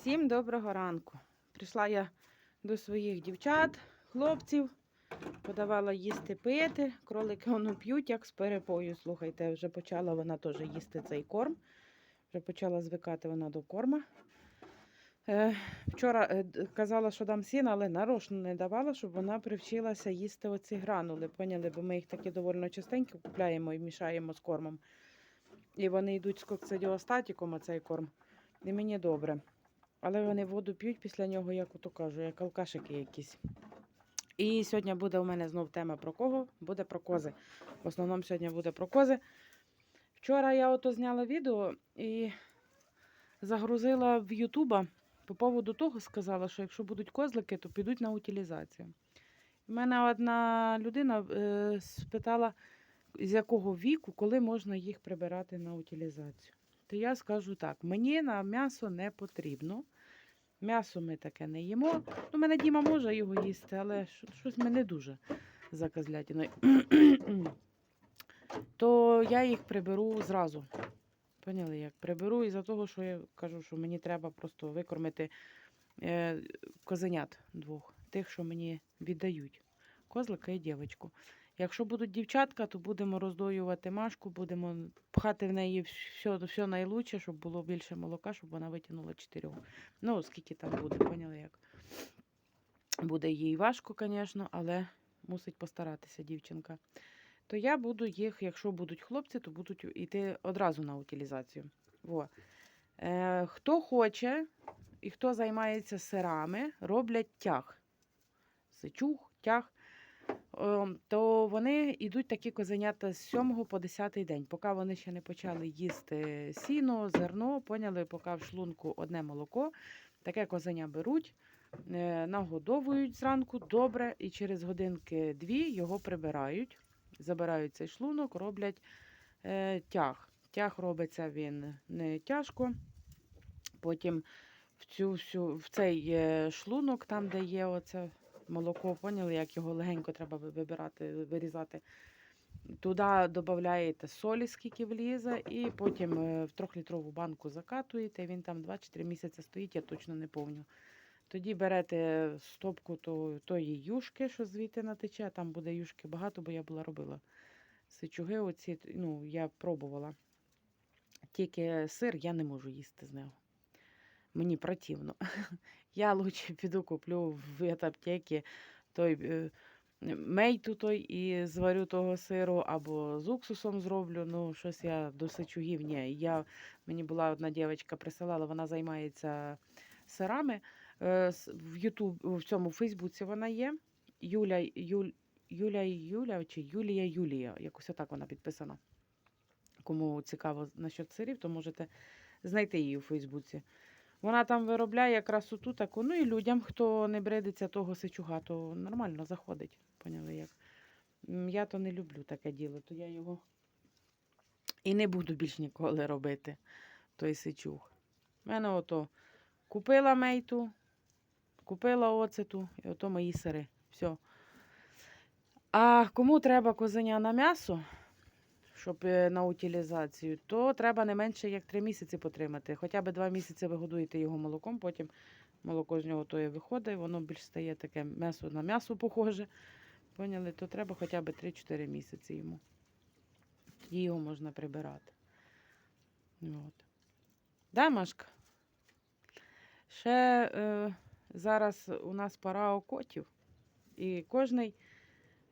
Всім доброго ранку. Прийшла я до своїх дівчат, хлопців, подавала їсти пити. Кролики воно п'ють, як з перепою. Слухайте, вже почала вона теж їсти цей корм. Вже почала звикати вона до корма. Е, вчора е, казала, що дам сіна, але нарочно не давала, щоб вона привчилася їсти оці гранули. Поняли, бо ми їх такі доволі частенько купляємо і мішаємо з кормом. І вони йдуть з коксидіостатіком, оцей корм. І мені добре. Але вони воду п'ють після нього, як ото кажу, як алкашики якісь. І сьогодні буде у мене знов тема про кого? Буде про кози. В основному сьогодні буде про кози. Вчора я ото зняла відео і загрузила в Ютуба. По поводу того сказала, що якщо будуть козлики, то підуть на утилізацію. У мене одна людина е, спитала, з якого віку, коли можна їх прибирати на утилізацію. То я скажу так: мені на м'ясо не потрібно. М'ясо ми таке не їмо. Ну, мене Діма може його їсти, але щось ми не дуже за козлятиною. То я їх приберу зразу. Поняли, як приберу із-за того, що я кажу, що мені треба просто викормити е, козенят двох, тих, що мені віддають. Козлика і дівчинку. Якщо будуть дівчатка, то будемо роздоювати машку, будемо пхати в неї все, все найлучше, щоб було більше молока, щоб вона витягнула чотирьох. Ну, скільки там буде, поняли як. Буде їй важко, звісно, але мусить постаратися дівчинка. То я буду їх, якщо будуть хлопці, то будуть йти одразу на утилізацію. Во. Е, хто хоче і хто займається сирами, роблять тяг. Сичух, тяг. Ем, то вони йдуть такі козенята з 7 по 10 день, поки вони ще не почали їсти сіно, зерно, поняли, поки в шлунку одне молоко. Таке козеня беруть, е, нагодовують зранку добре, і через годинки дві його прибирають, забирають цей шлунок, роблять е, тяг. Тяг робиться він не тяжко. Потім в, цю всю, в цей е, шлунок, там, де є оце молоко, поняли, як його легенько треба вибирати, вирізати. Туди додаєте солі, скільки влізе, і потім е, в трьохлітрову банку закатуєте. Він там 2-3 місяці стоїть, я точно не помню. Тоді берете стопку то, тої юшки, що звідти натече, там буде юшки багато, бо я була робила. Сичуги оці, ну, я пробувала. Тільки сир я не можу їсти з нього. Мені противно. Я лучше піду куплю в аптеці той е, мейту той і зварю того сиру, або з уксусом зроблю. Ну, щось я до. Я, мені була одна дівчинка присилала, вона займається сирами. Е, В Ютуб, в цьому Фейсбуці вона є. Юля, Юль, Юля Юля чи Юлія Юлія, якось отак вона підписана. Кому цікаво насчет сирів, то можете знайти її у Фейсбуці. Вона там виробляє красоту таку. Ну і людям, хто не бредиться того сичуга, то нормально заходить. Поняли як? Я то не люблю таке діло, то я його і не буду більш ніколи робити, той сичуг. У мене ото купила мейту, купила оцету, і ото мої сири. Все. А кому треба козеня на м'ясо, щоб е, на утилізацію, то треба не менше як три місяці потримати. Хоча б два місяці ви годуєте його молоком, потім молоко з нього тоє виходить, воно більш стає таке м'ясо на м'ясо похоже. Поняли, то треба хоча б 3-4 місяці йому. Тоді його можна прибирати. От. Да, Машка? Ще е, зараз у нас пора окотів, і кожний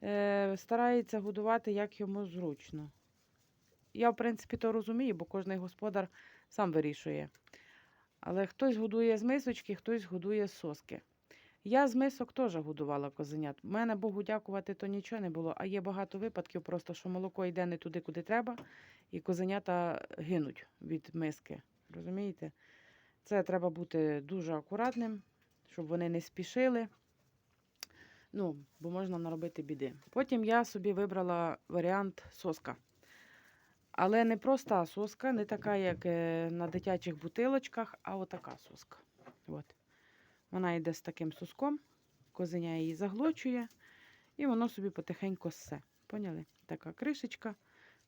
е, старається годувати як йому зручно. Я, в принципі, то розумію, бо кожний господар сам вирішує. Але хтось годує з мисочки, хтось годує з соски. Я з мисок теж годувала козенят. У мене, Богу дякувати, то нічого не було. А є багато випадків, просто що молоко йде не туди, куди треба, і козенята гинуть від миски. Розумієте? Це треба бути дуже акуратним, щоб вони не спішили. Ну, бо можна наробити біди. Потім я собі вибрала варіант соска. Але не проста соска, не така, як е, на дитячих бутилочках, а отака соска. От. Вона йде з таким соском, козеня її заглочує, і воно собі потихеньку ссе. Поняли? Така кришечка.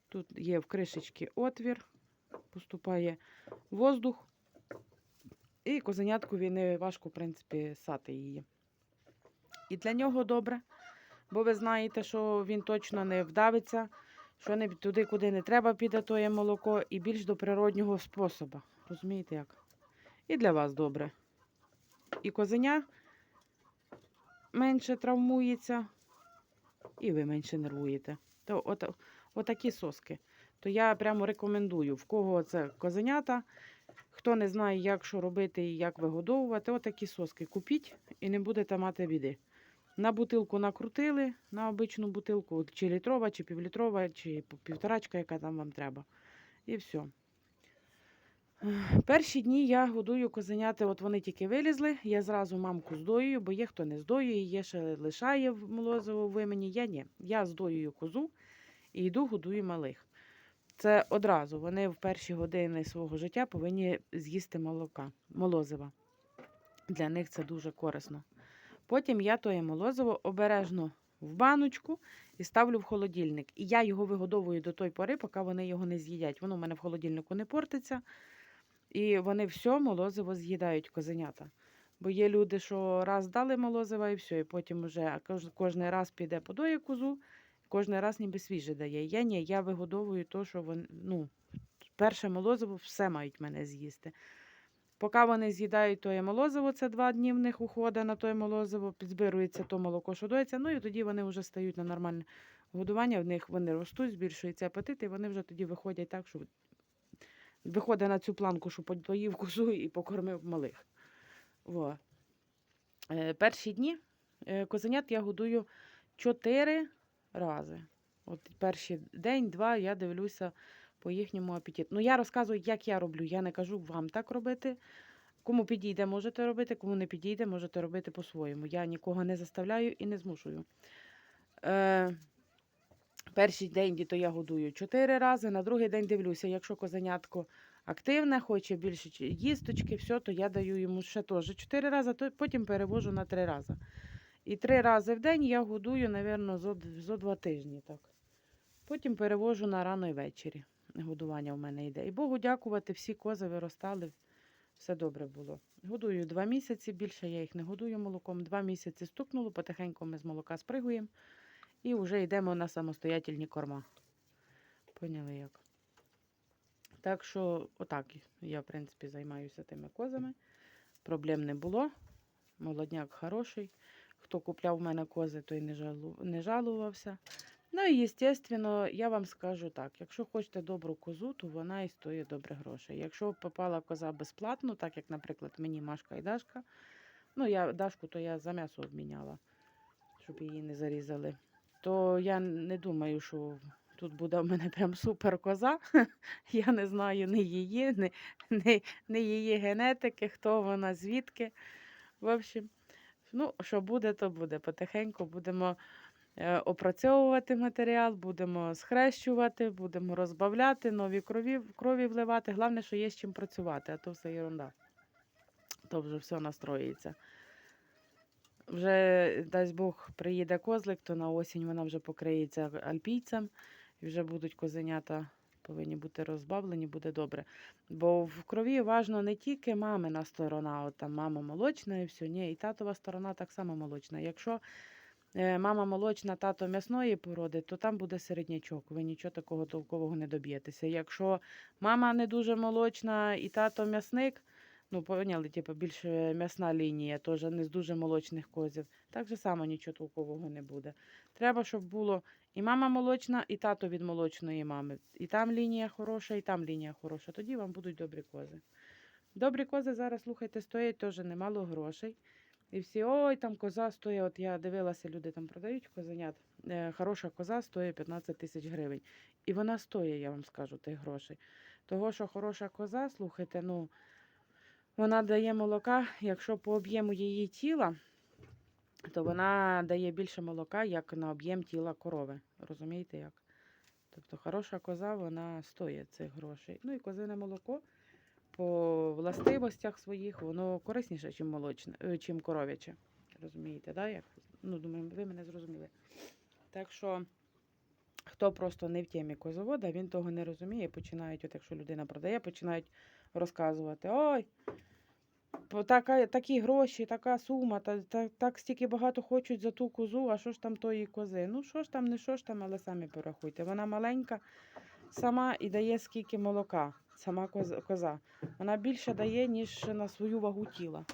Тут є в кришечці отвір, поступає воздух, І козеняткові не важко, в принципі, сати її. І для нього добре, бо ви знаєте, що він точно не вдавиться, що не туди, куди не треба, піде тоє молоко, і більш до природнього способу. Розумієте як? І для вас добре. І козеня менше травмується, і ви менше нервуєте. То от, отакі соски. То я прямо рекомендую, в кого це козенята, хто не знає, як що робити і як вигодовувати, отакі соски купіть і не будете мати біди. На бутилку накрутили, на обичну бутилку, чи літрова, чи півлітрова, чи півторачка, яка там вам треба. І все. Перші дні я годую козеняти, от вони тільки вилізли, я зразу мамку здоюю, бо є хто не здоює, є ще лишає в молозиво вимені. Я ні. Я здоюю козу і йду годую малих. Це одразу. Вони в перші години свого життя повинні з'їсти молока, молозива. Для них це дуже корисно. Потім я тоє молозиво обережно в баночку і ставлю в холодильник. І я його вигодовую до той пори, поки вони його не з'їдять. Воно в мене в холодильнику не портиться. І вони все молозиво з'їдають козенята. Бо є люди, що раз дали молозива і все, і потім вже кожен раз піде подоє козу, кожен раз ніби свіже дає. Я ні, я вигодовую то, що вони, ну, перше молозиво все мають мене з'їсти. Поки вони з'їдають тоє молозиво, це два дні в них уходить на тоє молозиво, підзбирується то молоко, що доїться, ну і тоді вони вже стають на нормальне годування, в них вони ростуть, збільшується апетит, і вони вже тоді виходять так, що виходить на цю планку, що поїв козу і покормив малих. Во. Е, перші дні е, козенят я годую чотири рази. От перший день, два я дивлюся по їхньому апетиту. Ну, я розказую, як я роблю. Я не кажу вам так робити. Кому підійде, можете робити, кому не підійде, можете робити по-своєму. Я нікого не заставляю і не змушую. Е, Перший день діто я годую чотири рази, на другий день дивлюся, якщо козенятко активне, хоче більше їсточки, все, то я даю йому ще теж чотири рази, то потім перевожу на три рази. І три рази в день я годую, мабуть, зо два тижні. так. Потім перевожу на рано і ввечері. Годування в мене йде. І Богу дякувати, всі кози виростали, все добре було. Годую два місяці, більше я їх не годую молоком. Два місяці стукнуло, потихеньку ми з молока спригуємо і вже йдемо на самостоятельні корма. Поняли як? Так що, отак я, в принципі, займаюся тими козами. Проблем не було. Молодняк хороший. Хто купляв в мене кози, той не жалувався. Ну і, звісно, я вам скажу так: якщо хочете добру козу, то вона і стоїть добре грошей. Якщо попала коза безплатно, так як, наприклад, мені Машка і Дашка, ну я Дашку, то я за м'ясо обміняла, щоб її не зарізали, то я не думаю, що тут буде в мене прям супер коза. Я не знаю ні її, ні, ні, ні її генетики, хто вона, звідки. В общем, ну, що буде, то буде. Потихеньку будемо опрацьовувати матеріал, будемо схрещувати, будемо розбавляти, нові крові, крові вливати. Головне, що є з чим працювати, а то все ерунда. То вже все настроїться. Вже, дасть Бог, приїде козлик, то на осінь вона вже покриється альпійцем, і вже будуть козенята повинні бути розбавлені, буде добре. Бо в крові важно не тільки мамина сторона, от там мама молочна і все, ні, і татова сторона так само молочна. Якщо е, мама молочна, тато м'ясної породи, то там буде середнячок. Ви нічого такого толкового не доб'єтеся. Якщо мама не дуже молочна і тато м'ясник, ну поняли, типу, більше м'ясна лінія, теж не з дуже молочних козів. Так же само нічого толкового не буде. Треба, щоб було і мама молочна, і тато від молочної мами. І там лінія хороша, і там лінія хороша. Тоді вам будуть добрі кози. Добрі кози зараз, слухайте, стоять теж немало грошей. І всі, ой, там коза стоїть. От я дивилася, люди там продають козенят. Е, хороша коза стоїть 15 тисяч гривень. І вона стоїть, я вам скажу, тих грошей. Того, що хороша коза, слухайте, ну, вона дає молока, якщо по об'єму її тіла, то вона дає більше молока, як на об'єм тіла корови. Розумієте як? Тобто хороша коза, вона стоїть цих грошей. Ну і козине молоко по властивостях своїх, воно корисніше, ніж молочне, е, чим коров'яче. Розумієте, да? як? Ну, думаю, ви мене зрозуміли. Так що, хто просто не в темі козовода, він того не розуміє. Починають, от якщо людина продає, починають розказувати: ой, така, такі гроші, така сума, та, та, так стільки багато хочуть за ту козу, а що ж там тої кози? Ну, що ж там, не що ж там, але самі порахуйте. Вона маленька сама і дає скільки молока, сама коза. Вона більше дає, ніж на свою вагу тіла.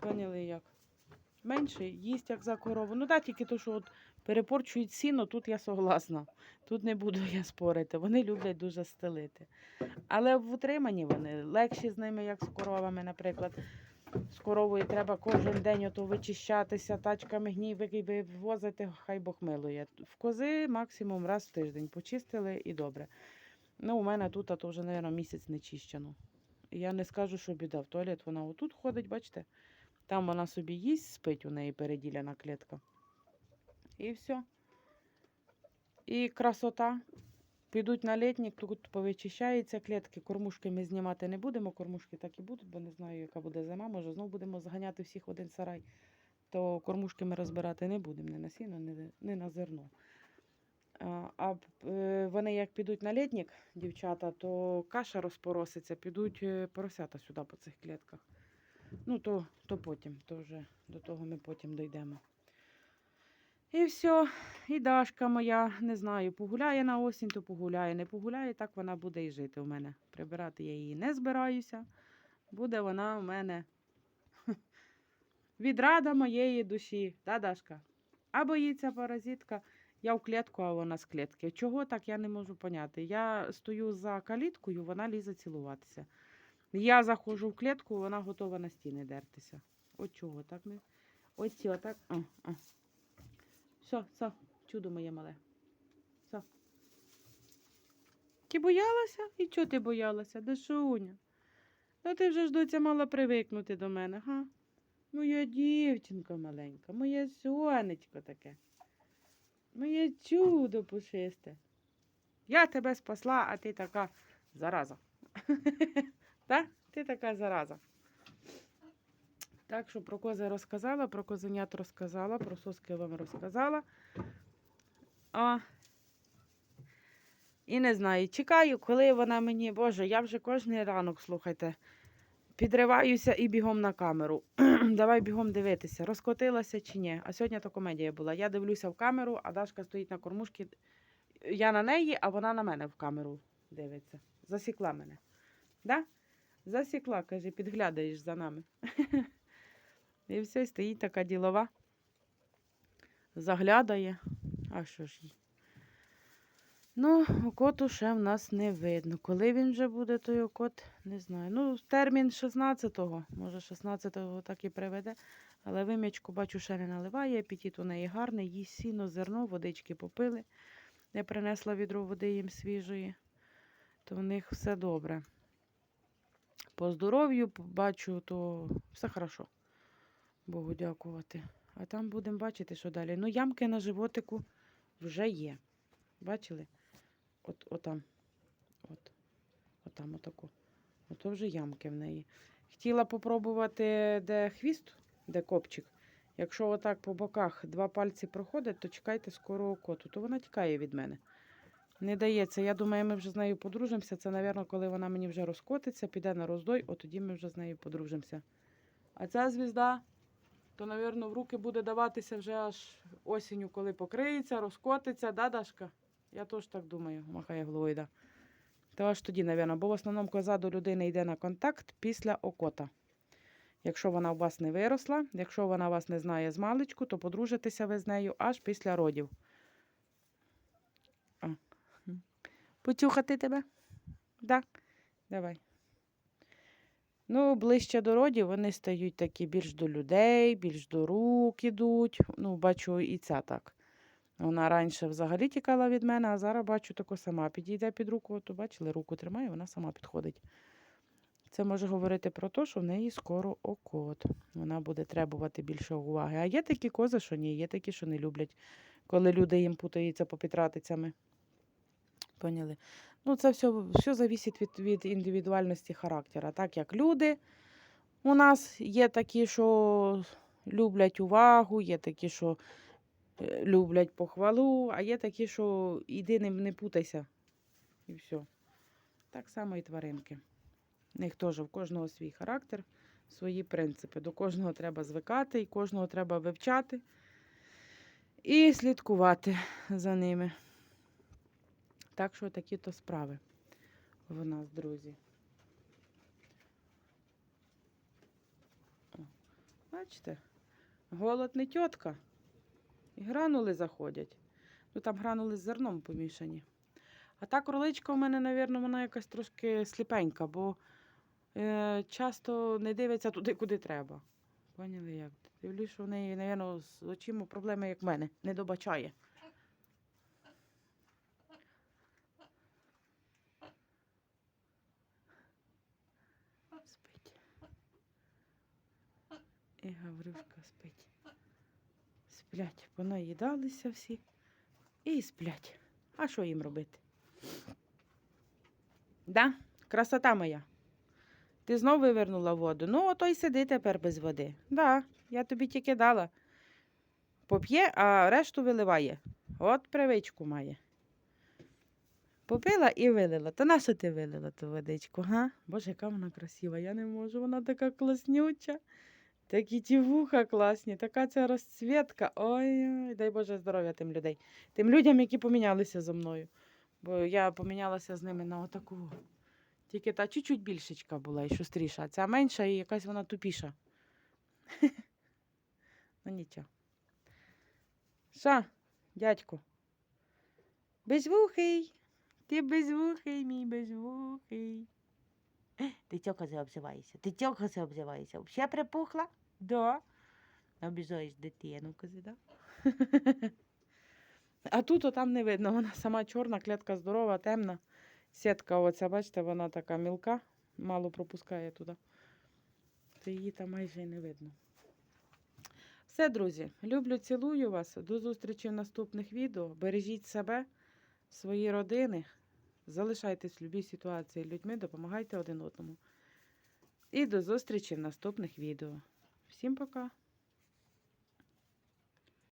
Поняли як? Менше їсть, як за корову. Ну так, тільки то, що от перепорчують сіно, тут я согласна. Тут не буду я спорити. Вони люблять дуже стелити. Але в утриманні вони легші з ними, як з коровами, наприклад. З коровою треба кожен день ото вичищатися, тачками гній вивозити, хай Бог милує. В кози максимум раз в тиждень почистили і добре. Ну, у мене тут, то вже, мабуть, місяць не чищено. Я не скажу, що біда. В туалет вона отут ходить, бачите? Там вона собі їсть, спить у неї переділяна клітка. І все. І красота. Підуть на літнік, тут повичищаються клітки. Кормушки ми знімати не будемо. Кормушки так і будуть, бо не знаю, яка буде зима. Може, знову будемо зганяти всіх в один сарай. То кормушки ми розбирати не будемо ні на сіно, ні на зерно. А, е, вони як підуть на літнік, дівчата, то каша розпороситься, підуть е, поросята сюди по цих клітках. Ну, то, то потім, то вже до того ми потім дійдемо. І все, і Дашка моя, не знаю, погуляє на осінь, то погуляє. Не погуляє, так вона буде і жити у мене. Прибирати я її не збираюся. Буде вона у мене відрада моєї душі, та Дашка? А боїться паразитка. Я в клітку, а вона з клітки. Чого так я не можу поняти. Я стою за каліткою, вона лізе цілуватися. Я заходжу в клітку, вона готова на стіни дертися. От чого так не. Ось отак. А, а. Все, все, чудо моє мале. Все. Ти боялася? І чого ти боялася? Дашуня? Ну ти вже ж доця мала привикнути до мене, га? Моя дівчинка маленька, моє сонечко таке. Моє чудо пушисте. Я тебе спасла, а ти така зараза. Так? Ти така зараза. Так що про кози розказала, про козенят розказала, про соски вам розказала. А, і не знаю, чекаю, коли вона мені, Боже, я вже кожен ранок, слухайте, підриваюся і бігом на камеру. Давай бігом дивитися, розкотилася чи ні. А сьогодні то комедія була. Я дивлюся в камеру, а Дашка стоїть на кормушці. Я на неї, а вона на мене в камеру дивиться. Засікла мене. Да? Засікла, каже, підглядаєш за нами. І все, стоїть така ділова. Заглядає. А що ж їй? Ну, окоту ще в нас не видно. Коли він вже буде, той окот, не знаю. Ну, термін 16-го, може 16-го так і приведе. Але вим'ячку, бачу, ще не наливає. Апетит у неї гарний, їсть сіно, зерно, водички попили. Я принесла відро води їм свіжої, то в них все добре. По здоров'ю бачу, то все хорошо. Богу дякувати. А там будемо бачити, що далі. Ну, ямки на животику вже є. Бачили? От, отам. От. Отам, отако. Ото вже ямки в неї. Хотіла попробувати, де хвіст, де копчик. Якщо отак по боках два пальці проходять, то чекайте скоро коту. То вона тікає від мене. Не дається. Я думаю, ми вже з нею подружимося. Це, мабуть, коли вона мені вже розкотиться, піде на роздой, от тоді ми вже з нею подружимося. А ця звізда, то, мабуть, в руки буде даватися вже аж осінню, коли покриється, розкотиться, да, Дашка? Я теж так думаю, махає головою, да. То аж тоді, мабуть, бо в основному коза до людини йде на контакт після окота. Якщо вона у вас не виросла, якщо вона вас не знає з маличку, то подружитеся ви з нею аж після родів. А. м. Почухати тебе? Так? Давай. Ну, ближче до родів вони стають такі більш до людей, більш до рук ідуть. Ну, бачу, і ця так. Вона раніше взагалі тікала від мене, а зараз бачу, тако сама підійде під руку. То бачили, руку тримає, вона сама підходить. Це може говорити про те, що в неї скоро окот. Вона буде требувати більше уваги. А є такі кози, що ні, є такі, що не люблять, коли люди їм путаються по підратицями. Поняли? Ну, це все, все залежить від, від індивідуальності характера. Так як люди у нас є такі, що люблять увагу, є такі, що люблять похвалу, а є такі, що іди не, не путайся. І все. Так само і тваринки. В них теж в кожного свій характер, свої принципи. До кожного треба звикати, і кожного треба вивчати і слідкувати за ними. Так що такі то справи в нас, друзі. Бачите, голод не тітка. І гранули заходять. Ну там гранули з зерном помішані. А та кроличка у мене, мабуть, вона якась трошки сліпенька, бо е, часто не дивиться туди, куди треба. Поняли як? Дивлюсь, що в неї, мабуть, з очима проблеми, як в мене, не добачає. Спить. І Гаврюшка спить. Сплять, понаїдалися всі і сплять. А що їм робити? Да, красота моя. Ти знов вивернула воду. Ну, ото й сиди тепер без води. Да, я тобі тільки дала. Поп'є, а решту виливає. От привичку має. Попила і вилила. То на що ти вилила ту водичку, га? Боже, яка вона красива. Я не можу, вона така класнюча. Такі ті вуха класні, така ця розцвітка. Ой, дай Боже здоров'я тим людей. Тим людям, які помінялися зі мною. Бо я помінялася з ними на отаку. Тільки та чуть-чуть більшечка була і шустріша, а ця менша і якась вона тупіша. Ну нічого. Що, дядьку? Безвухий. Ти безвухий, мій безвухий. Ти кози обзиваєшся? Ти кози обзиваєшся? Ще припухла? Да. Обіжаєш дитину, кози, да? А тут отам не видно, вона сама чорна, клятка здорова, темна. Сітка, оця, бачите, вона така мілка, мало пропускає туди. То її там майже і не видно. Все, друзі, люблю, цілую вас. До зустрічі в наступних відео. Бережіть себе, свої родини. Залишайтесь в любій ситуації людьми, допомагайте один одному. І до зустрічі в наступних відео. Всім пока!